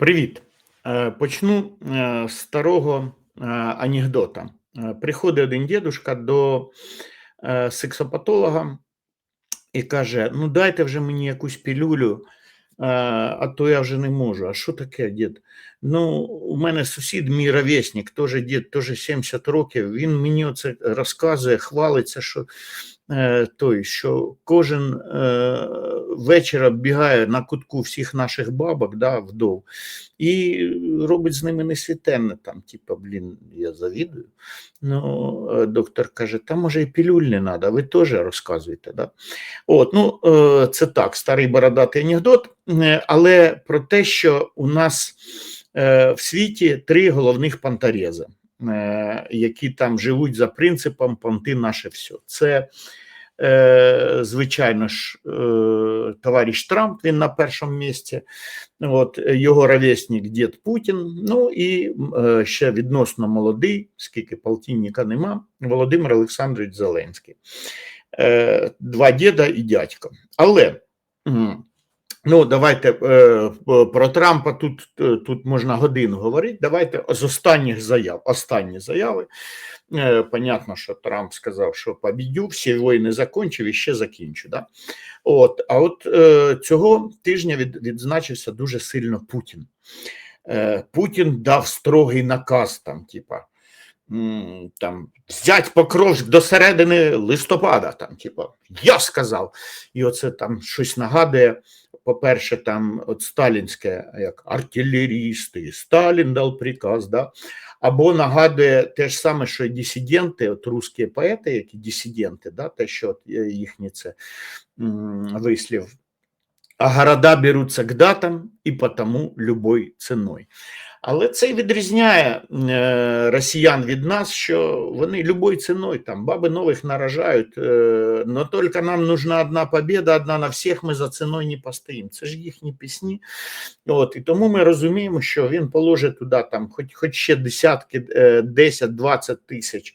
Привіт. Е, Почну е, з старого е, анекдота. Приходить один дідушка до сексопатолога і каже: Ну, дайте вже мені якусь пілюлю, а то я вже не можу. А що таке, дід? Ну, у мене сусід, мій ровесник, теж дід, теж 70 років. Він мені оце розказує, хвалиться, що той, що кожен е, вечір бігає на кутку всіх наших бабок, да, вдов, і робить з ними несвітенне. Там, типа, блін, я завідую. Ну, е, доктор каже: та може і пілюль не треба, ви теж розказуєте. Да? От, ну, е, це так, старий бородатий анекдот, е, але про те, що у нас е, в світі три головних пантарези, е, які там живуть за принципом понти наше все. Це, е, звичайно ж, е, товариш Трамп, він на першому місці, от, його ровесник дід Путін, ну і е, ще відносно молодий, скільки полтинника нема, Володимир Олександрович Зеленський. Е, Два діда і дядько. Але Ну, давайте е, про Трампа тут, е, тут можна годину говорити. Давайте з останніх заяв. Останні заяви. Е, понятно, що Трамп сказав, що побідю, всі війни закончив і ще закінчу. Да? От, а от цього тижня від, відзначився дуже сильно Путін. Путін дав строгий наказ там, типа. Там взять Покровськ до середини листопада, там, типа, я сказав. І оце там щось нагадує по-перше, там от сталінське, як артилерісти, Сталін дав приказ, да? або нагадує те ж саме, що і дисиденти, от русські поети, які дисиденти, да? те, що от е, їхні це вислів. А города беруться к датам і потому любой ціною. Але це відрізняє е, росіян від нас, що вони любою ціною там баби нових наражають, е, но тільки нам нужна одна побіда, одна на всіх, ми за ціною не постоїмо. Це ж їхні пісні. От, і тому ми розуміємо, що він положить туди там хоч, хоч ще десятки, е, 10-20 тисяч е,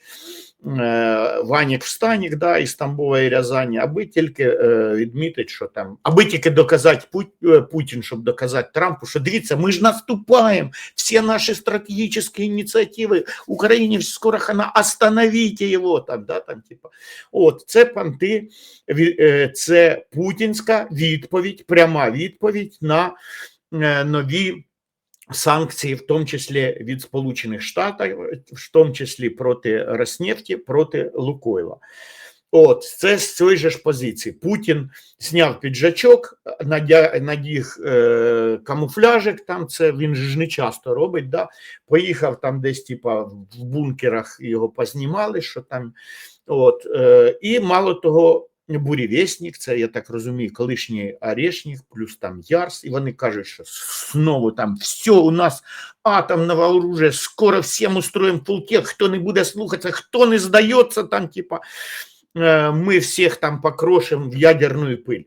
Ванік Встанік, да, із Тамбова і Рязані, аби тільки е, відмітить, що там, аби тільки доказати е, Путін, щоб доказати Трампу, що дивіться, ми ж наступаємо, всі наші стратегічні ініціативи, Україні скоро хана, остановіть його, там, да, там, типа. От, це панти, е, це путінська відповідь, пряма відповідь на е, нові санкції, в тому числі від Сполучених Штатів, в тому числі проти Роснефті, проти Лукойла. От це з цієї ж позиції. Путін зняв піджачок, надіг е, камуфляжик. Там це він ж не часто робить. Да? Поїхав там десь, типа, в бункерах його познімали, що там. От, е, і мало того, бурєвєснік, це я так розумію, колишній Орешник, плюс там Ярс, і вони кажуть, що знову там все у нас атомного оружия, скоро всім устроїмо фултех, хто не буде слухатися, хто не здається, там, типа, е, ми всіх там покрошимо в ядерну пиль.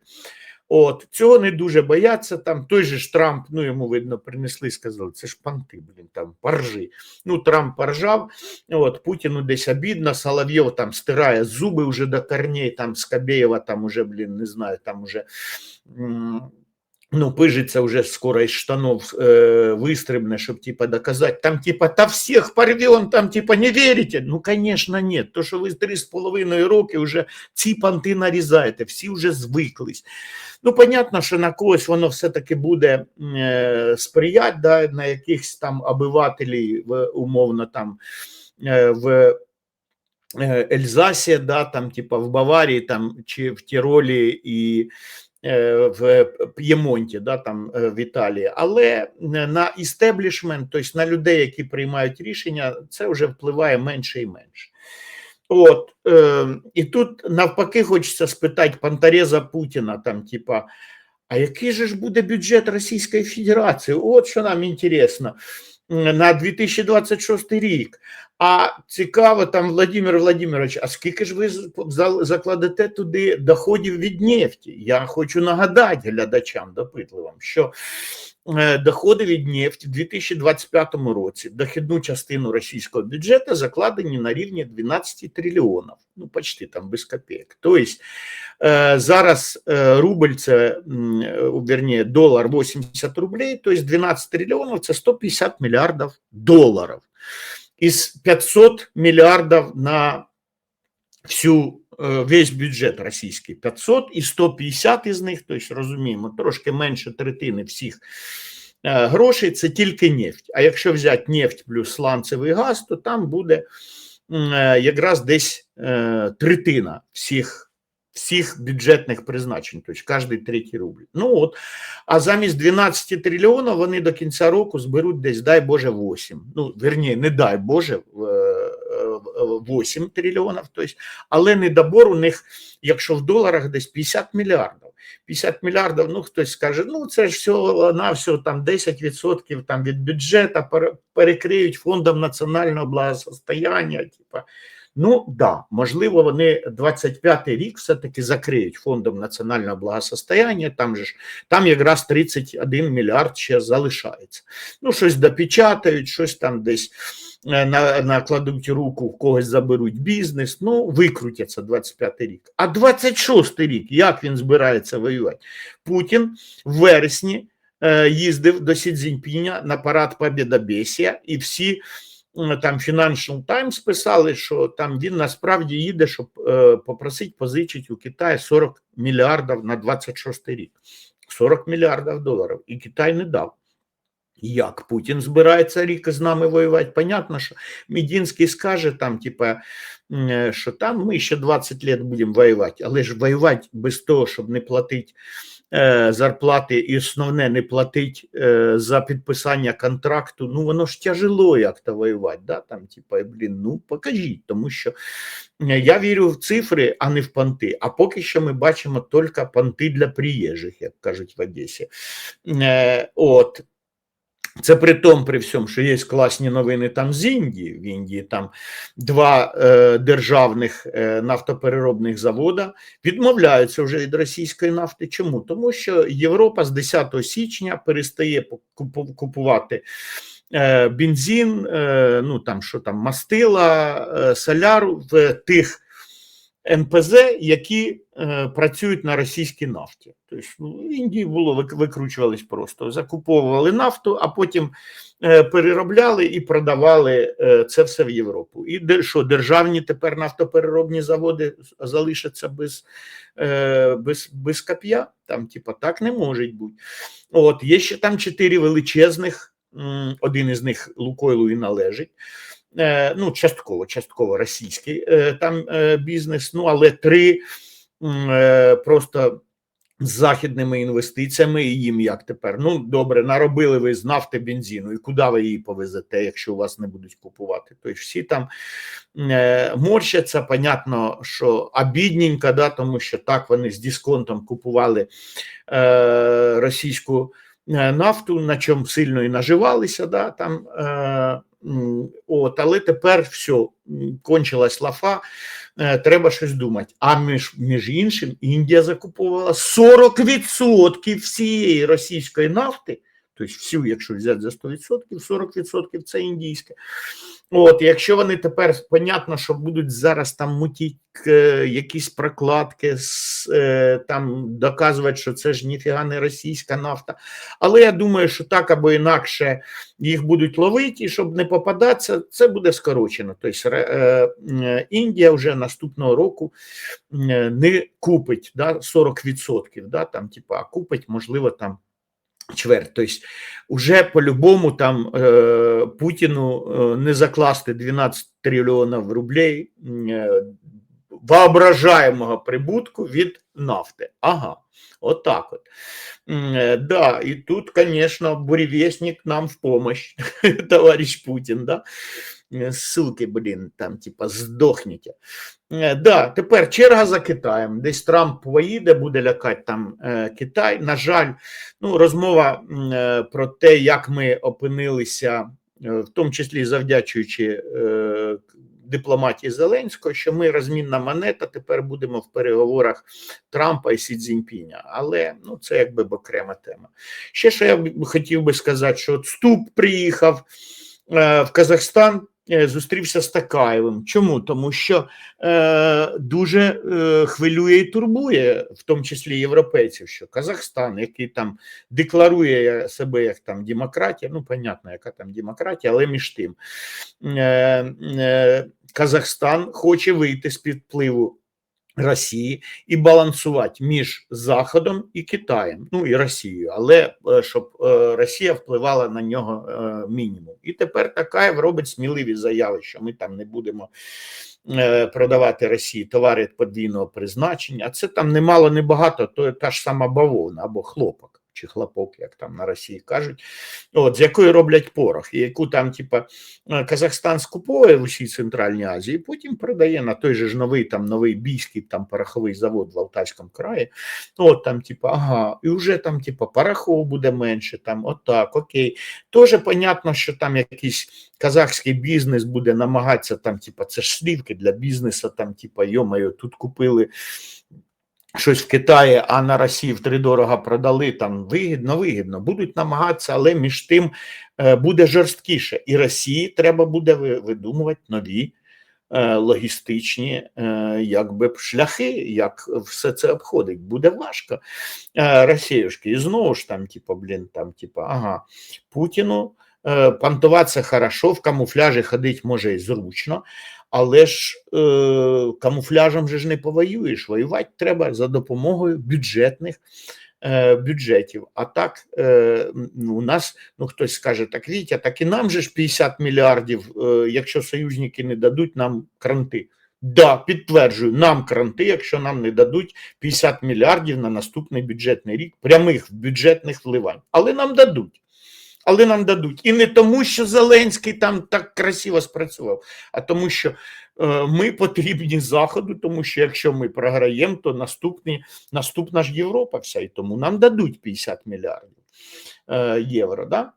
От, цього не дуже бояться. Там той же ж Трамп, ну йому видно, принесли, сказали, це ж панти, блін, там паржи. Ну, Трамп поржав, от, Путіну десь обідно, Соловйов там стирає зуби вже до корней, там Скабєєва там уже, блін, не знаю, там уже ну, пижиться вже скоро із штанов е, вистрибне, щоб типа доказати, там типа та всіх порвем, там типа не вірите? Ну, звісно, ні. То, що ви три з половиною роки вже ці панти нарізаєте, всі вже звиклись. Ну, понятно, що на когось воно все-таки буде е, сприяти, да, на якихось там обивателів, умовно там е, в Ельзасі, да, там, типа в Баварії там, чи в Тіролі і в П'ємонті, да, там е, в Італії. Але на істеблішмент, тобто на людей, які приймають рішення, це вже впливає менше і менше. От, е, і тут навпаки хочеться спитати Пантареза Путіна, там, типа, а який же ж буде бюджет Російської Федерації? От що нам інтересно на 2026 рік. А цікаво, там Владимир Владимирович, а скільки ж ви закладете туди доходів від нефті? Я хочу нагадати глядачам допитливим, що е, доходи від нефті в 2025 році дохідну частину російського бюджету закладені на рівні 12 трильйонів, ну почти там без копійок. Тобто е, зараз е, рубль це верні, долар 80 рублей, тобто 12 трильйонів це 150 мільярдів доларів із 500 мільярдів на всю е, весь бюджет російський 500 і 150 із них, тобто розуміємо, трошки менше третини всіх е, грошей це тільки нефть. А якщо взяти нефть плюс сланцевий газ, то там буде е, якраз десь третина всіх. Всіх бюджетних призначень, тобто кожний третій рубль. Ну от, а замість 12 трильйонів вони до кінця року зберуть десь, дай Боже, 8. Ну, верні, не дай Боже, е, е, 8 трильйонів. Тобто, але недобор у них, якщо в доларах, десь 50 мільярдів. 50 мільярдів, ну хтось скаже, ну це ж всього на всього там 10% там від бюджету перекриють фондом національного благосостояння. Типа. Ну да, можливо, вони 25-й рік все-таки закриють фондом національного благосостояння. Там же ж там якраз 31 мільярд ще залишається. Ну, щось допечатають, щось там десь е, на, накладуть руку, в когось заберуть бізнес. Ну, викрутяться 25-й рік. А 26-й рік, як він збирається воювати? Путін в вересні е, їздив до Сі Цзіньпіня на парад Побєдобєсія, і всі там Financial Times писали, що там він насправді їде, щоб е, попросити позичити у Китаї 40 мільярдів на 26 рік. 40 мільярдів доларів. І Китай не дав. Як Путін збирається рік з нами воювати? Понятно, що Медінський скаже там, типа, е, що там ми ще 20 років будемо воювати, але ж воювати без того, щоб не платити е, зарплати, і основне не платити е, за підписання контракту, ну воно ж тяжело як-то воювати. Да? Там, типа, блін, ну покажіть, тому що е, я вірю в цифри, а не в понти. А поки що ми бачимо тільки понти для приїжджих, як кажуть в Одесі. Е, от. Це при тому, при всьому, що є класні новини там з Індії. В Індії там два е, державних е, нафтопереробних завода відмовляються вже від російської нафти. Чому? Тому що Європа з 10 січня перестає купу- купувати е, бензин, е, ну там що там, мастила, е, соляру в тих НПЗ, які е, працюють на російській нафті. Тобто ну, в Індії було викручувались просто, закуповували нафту, а потім е, переробляли і продавали е, це все в Європу. І де, що державні тепер нафтопереробні заводи залишаться без, е, без, без коп'я? Там, типа, так не може бути. От, є ще там чотири величезних, один із них Лукойлу і належить. Е, ну, частково, частково російський е, там е, бізнес, ну але три просто з західними інвестиціями, і їм як тепер. Ну, добре, наробили ви з нафти бензину, і куди ви її повезете, якщо вас не будуть купувати? Тобто всі там морщаться, понятно, що обідненько, да, тому що так вони з дисконтом купували е, російську нафту, на чому сильно і наживалися, да, там, е, от, але тепер все, кончилась лафа, е, треба щось думати. А між, між іншим, Індія закуповувала 40% всієї російської нафти, тобто всю, якщо взяти за 100%, 40% це індійське. От, якщо вони тепер, понятно, що будуть зараз там мутіть е, якісь прокладки, е, там доказувати, що це ж ніфіга не російська нафта. Але я думаю, що так або інакше їх будуть ловити, і щоб не попадатися, це буде скорочено. Тобто е, Індія вже наступного року не купить да, 40%, да, там, типу, а купить, можливо, там чверть. Тобто, уже по-любому там е, Путіну е, не закласти 12 трильйонів рублей е, воображаємого прибутку від нафти. Ага, отак от. М, е, Да, і тут, конечно, буревестник нам в помощь, товарищ Путін, да? Е, Ссылки, блін, там, типа, здохнете. Е, Да, тепер черга за Китаєм. Десь Трамп поїде, буде лякати там е, Китай. На жаль, ну, розмова про те, як ми опинилися в тому числі завдячуючи дипломатії Зеленського, що ми розмінна монета тепер будемо в переговорах Трампа і Сі Цзіньпіня. Але ну це якби окрема тема. Ще що я хотів би сказати, що Ступ приїхав е, в Казахстан. Е, Зустрівся з Такаєвим. Чому? Тому що е, дуже е, хвилює і турбує, в тому числі європейців, що Казахстан, який там декларує себе як там демократія, ну, понятно, яка там демократія, але між тим е, е, Казахстан хоче вийти з під впливу Росії і балансувати між Заходом і Китаєм, ну і Росією, але е, щоб е, Росія впливала на нього е, мінімум. І тепер Такаєв робить сміливі заяви, що ми там не будемо продавати Росії товари подвійного призначення. А це там немало, не багато, то та ж сама бавовна або хлопок. Чи хлопок, як там на Росії кажуть, от з якої роблять порох, і яку там, типа, е, Казахстан скуповує в усій Центральній Азії, і потім продає на той же ж новий там новий бійський там пороховий завод в Алтайському краї. От там, типа, ага, і вже там, типа, порохов буде менше, там, отак, окей. Тоже понятно, що там якийсь казахський бізнес буде намагатися там, типа, це ж слівки для бізнесу, там, типа, йомаю, тут купили. Щось в Китаї, а на Росії втридорого продали там вигідно, вигідно. Будуть намагатися, але між тим е, буде жорсткіше. І Росії треба буде видумувати нові е, логістичні е, якби шляхи, як все це обходить. Буде важко Росіюшки. І знову ж там, типу, блін, там, типу, ага, Путіну понтуватися хорошо, в камуфляжі ходить може і зручно, але ж е, камуфляжем же ж не повоюєш. Воювати треба за допомогою бюджетних е, бюджетів. А так е, ну, у нас ну хтось скаже, так Вітя, так і нам же ж 50 мільярдів, е, якщо союзники не дадуть нам кранти. Да, підтверджую, нам кранти, якщо нам не дадуть 50 мільярдів на наступний бюджетний рік, прямих бюджетних вливань. Але нам дадуть. Але нам дадуть. І не тому, що Зеленський там так красиво спрацював, а тому, що е, ми потрібні Заходу, тому що якщо ми програємо, то наступні, наступна ж Європа вся, і тому нам дадуть 50 мільярдів е, євро. Да?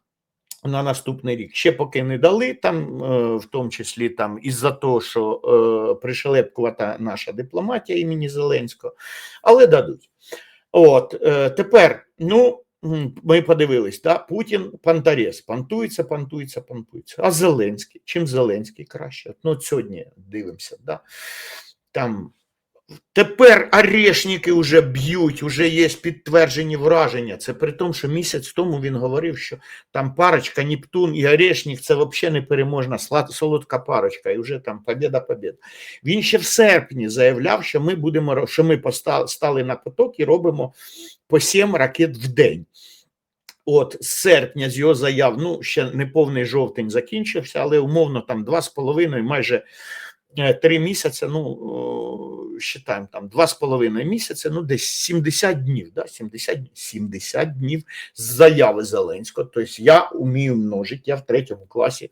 На наступний рік ще поки не дали, там е, в тому числі там із-за того, що пришелепкувата наша дипломатія імені Зеленського, але дадуть. От тепер, ну ми подивились, да, Путін пантарес, пантується, пантується, пантується. А Зеленський, чим Зеленський краще? Ну, от сьогодні дивимося, да, там Тепер орешники вже б'ють, вже є підтверджені враження. Це при тому, що місяць тому він говорив, що там парочка Нептун і Орешник це взагалі непереможна солодка парочка, і вже там побіда, побіда. Він ще в серпні заявляв, що ми будемо що ми стали на поток і робимо по 7 ракет в день. От з серпня з його заяв, ну ще не повний жовтень закінчився, але умовно там два з половиною, майже е, три місяці, ну считаємо там два з половиною місяці, ну десь 70 днів, да, 70, 70 днів з заяви Зеленського. Тобто я вмію множити, я в третьому класі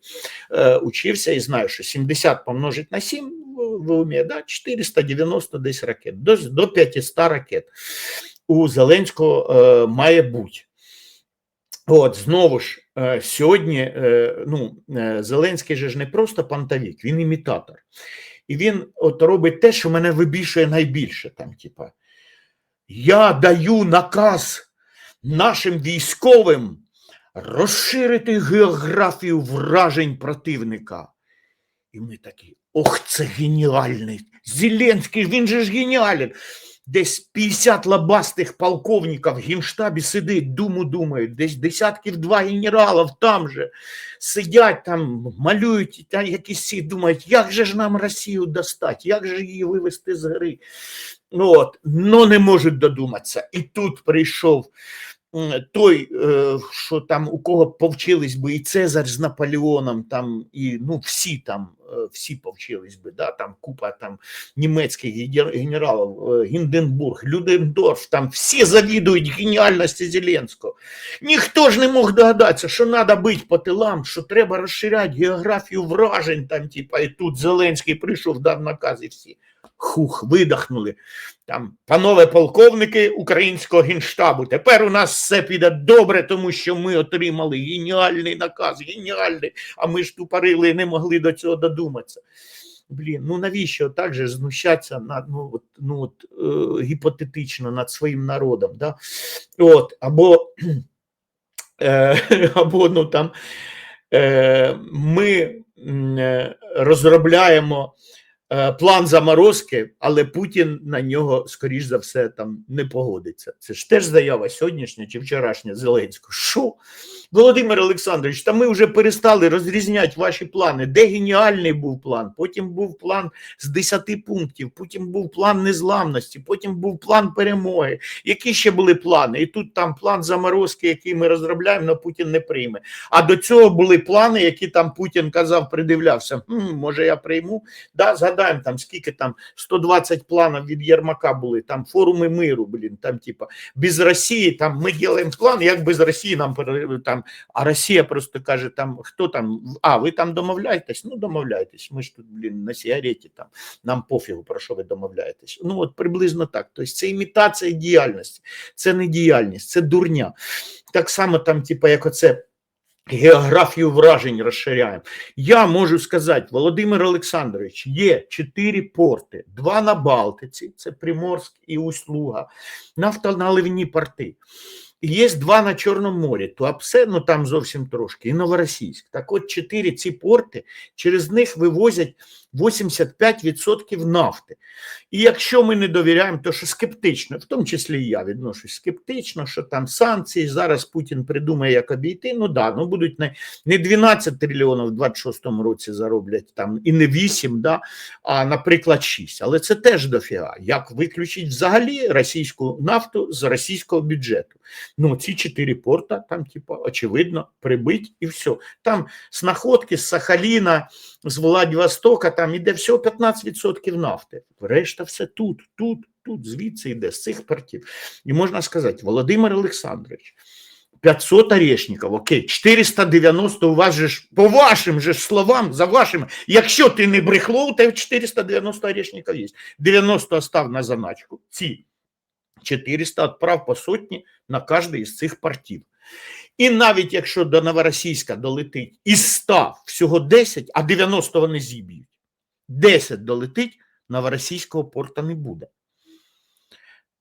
е, учився і знаю, що 70 помножити на 7 в- в умі, да, 490 десь ракет, до, до 500 ракет у Зеленського е, має бути. От знову ж е, сьогодні е, ну, е, Зеленський же ж не просто пантовік, він імітатор. І він от робить те, що мене вибільшує найбільше. Там, типа, я даю наказ нашим військовим розширити географію вражень противника. І ми такі, ох, це геніальний. Зеленський, він же ж геніален. Десь 50 лобастих полковників в генштабі сидить, думу думають, десь десятків два генералів там же сидять там, малюють, там якісь ці думають, як же ж нам Росію достати, як же її вивести з гри. Ну, от, но не можуть додуматися. І тут прийшов той, е, що там у кого повчились би і Цезар з Наполеоном, там, і ну, всі там, е, всі повчились би, да, там купа там німецьких генералів, е, Гінденбург, Людендорф, там всі завідують геніальності Зеленського. Ніхто ж не мог догадатися, що треба бити по тилам, що треба розширяти географію вражень, там, типа, і тут Зеленський прийшов, дав наказ і всі. Хух, видихнули. Там, панове полковники українського генштабу, тепер у нас все піде добре, тому що ми отримали геніальний наказ, геніальний, а ми ж тупорили і не могли до цього додуматися. Блін, ну навіщо так же знущатися над ну, от, ну, от, е, гіпотетично над своїм народом? Да? От, або, е, або ну, там, е, ми е, розробляємо план заморозки, але Путін на нього, скоріш за все, там не погодиться. Це ж теж заява сьогоднішня чи вчорашня Зеленського. Що? Володимир Олександрович, та ми вже перестали розрізняти ваші плани. Де геніальний був план? Потім був план з 10 пунктів, потім був план незламності, потім був план перемоги. Які ще були плани? І тут там план заморозки, який ми розробляємо, але Путін не прийме. А до цього були плани, які там Путін казав, придивлявся. Хм, може, я прийму. Да, згадаємо там, скільки там 120 планів від Єрмака були, там форуми миру, блін, там, типа, без Росії, там ми робимо план, як без Росії нам пере- там, а Росія просто каже, там хто там, а ви там домовляєтесь? Ну домовляйтесь. Ми ж тут, блін, на сігареті там, нам пофігу, про що ви домовляєтесь. Ну от приблизно так. Тобто це імітація діяльності, це не діяльність, це дурня. Так само там, типа, як оце. Географію вражень розширяємо. Я можу сказати, Володимир Олександрович, є чотири порти: два на Балтиці, це Приморськ і Усть-Луга, нафтоналивні порти. Є два на Чорному морі, Туапсе, ну там зовсім трошки, і Новоросійськ. Так от чотири ці порти, через них вивозять 85% нафти. І якщо ми не довіряємо, то що скептично, в тому числі і я відношусь скептично, що там санкції, зараз Путін придумає, як обійти. Ну да, ну будуть не, не 12 трильйонів в 26-му році зароблять там, і не 8, да, а, наприклад, 6. Але це теж дофіга. Як виключить взагалі російську нафту з російського бюджету? Ну, ці чотири порта, там, типу, очевидно, прибить і все. Там з находки, з Сахаліна, з Владивостока, там іде всього 15% нафти. Решта все тут, тут, тут, звідси йде, з цих портів. І можна сказати, Володимир Олександрович, 500 орешників, окей, 490 у вас же ж, по вашим же словам, за вашими, якщо ти не брехло, у тебе 490 орешників є. 90 остав на заначку, ці 400 відправ по сотні на кожний із цих портів. І навіть якщо до Новоросійська долетить із 100 всього 10, а 90 вони зіб'ють, 10 долетить, Новоросійського порта не буде.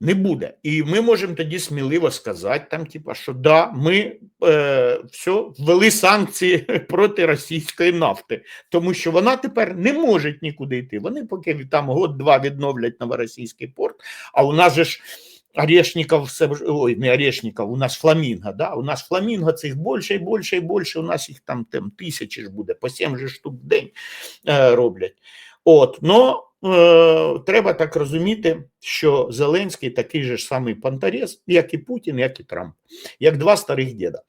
Не буде. І ми можемо тоді сміливо сказати, там, типа, що да, ми е, все, ввели санкції проти російської нафти, тому що вона тепер не може нікуди йти. Вони поки там год-два відновлять новоросійський порт, а у нас же ж Орешников, все ой, не Орешников, у нас фламінго, да? у нас фламінго цих більше і більше і більше, у нас їх там, там тисячі ж буде, по 7 же штук в день е, роблять. От, но е, треба так розуміти, що Зеленський такий же ж самий пантарез, як і Путін, як і Трамп, як два старих діда.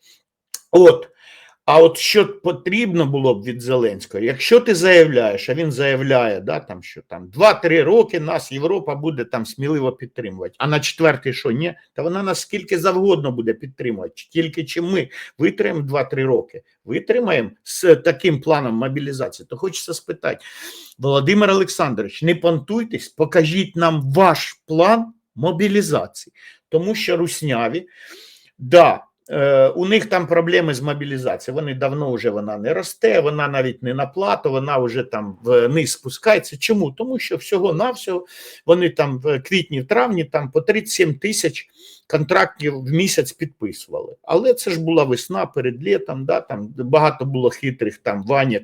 От, а от що потрібно було б від Зеленського, якщо ти заявляєш, а він заявляє, да, там, що там 2-3 роки нас Європа буде там сміливо підтримувати, а на четвертий що ні, та вона нас скільки завгодно буде підтримувати, тільки чи ми витримаємо 2-3 роки, витримаємо з таким планом мобілізації, то хочеться спитати, Володимир Олександрович, не понтуйтесь, покажіть нам ваш план мобілізації, тому що русняві, да, У них там проблеми з мобілізацією. Вони давно вже вона не росте, вона навіть не на плату, вона вже там вниз спускається. Чому? Тому що всього-навсього вони там в квітні, в травні там по 37 тисяч контрактів в місяць підписували. Але це ж була весна перед літом, да, там багато було хитрих там ваняк.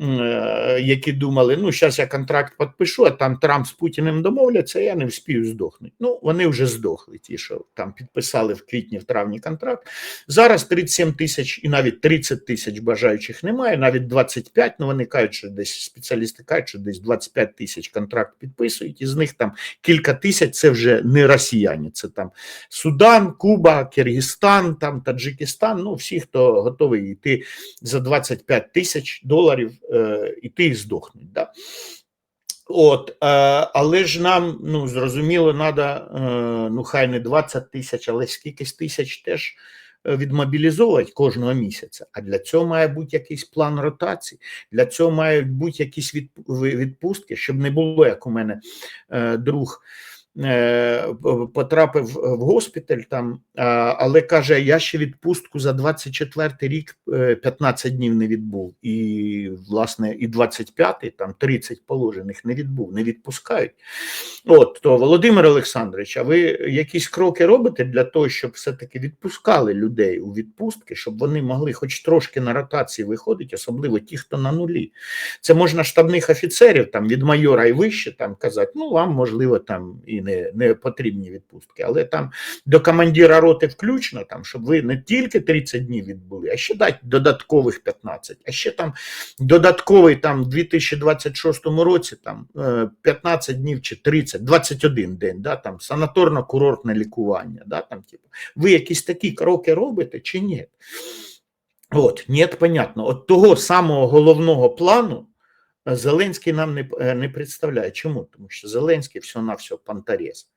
Е, Які думали, ну зараз я контракт підпишу, а там Трамп з Путіним домовляться, я не вспію здохнути. Ну вони вже здохли, ті, що там підписали в квітні, в травні контракт. Зараз 37 тисяч і навіть 30 тисяч бажаючих немає, навіть 25, ну вони кажуть, що десь спеціалісти кажуть, що десь 25 тисяч контракт підписують, із них там кілька тисяч це вже не росіяни, це там Судан, Куба, Киргизстан, там Таджикистан, ну всі, хто готовий йти за 25 тисяч доларів, іти і здохнуть. Да? От, е, але ж нам ну зрозуміло, треба, е, ну хай не 20 тисяч, але скількись тисяч теж е, відмобілізовувати кожного місяця, а для цього має бути якийсь план ротації, для цього мають бути якісь відпустки, щоб не було, як у мене е, друг е, потрапив в госпіталь там, але каже: я ще відпустку за 24 рік е, 15 днів не відбув, і власне і 25-й, там 30 положених не відбув, не відпускають. От то Володимир Олександрович, а ви якісь кроки робите для того, щоб все-таки відпускали людей у відпустки, щоб вони могли хоч трошки на ротації виходити, особливо ті, хто на нулі. Це можна штабних офіцерів там від майора і вище там казати, ну вам можливо там і не, не потрібні відпустки, але там до командира роти включно, там, щоб ви не тільки 30 днів відбули, а ще дати додаткових 15, а ще там додатковий там в 2026 році там е, 15 днів чи 30, 21 день, да, там санаторно-курортне лікування, да, там, типу. ви якісь такі кроки робите чи ні? От, ні, понятно. От того самого головного плану е, Зеленський нам не, е, не представляє. Чому? Тому що Зеленський всього-навсього пантарез.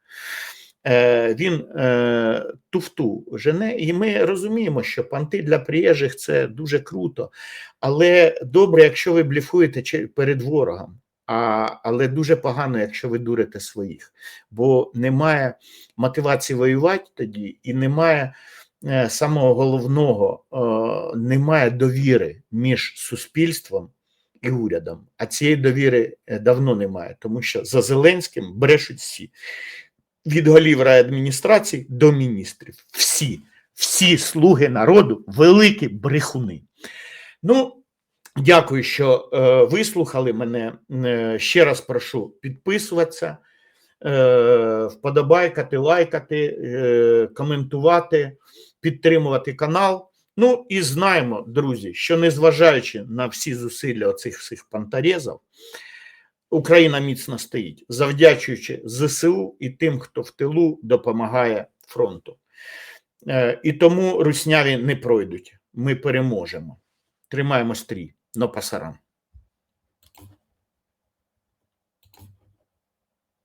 Е, Він е, туфту жене, і ми розуміємо, що панти для приїжджих це дуже круто, але добре, якщо ви бліфуєте перед ворогом. А, але дуже погано, якщо ви дурите своїх, бо немає мотивації воювати тоді, і немає самого головного, немає довіри між суспільством і урядом. А цієї довіри е, давно немає, тому що за Зеленським брешуть всі від голів райадміністрації до міністрів. Всі, всі слуги народу, великі брехуни. Ну, дякую, що е, вислухали мене. Е, ще раз прошу підписуватися, е, вподобайкати, лайкати, е, коментувати, підтримувати канал. Ну і знаємо, друзі, що незважаючи на всі зусилля оцих всіх пантарезів, Україна міцно стоїть, завдячуючи ЗСУ і тим, хто в тилу допомагає фронту. Е, І тому русняві не пройдуть. Ми переможемо. Тримаємо стрій. Но пасарам.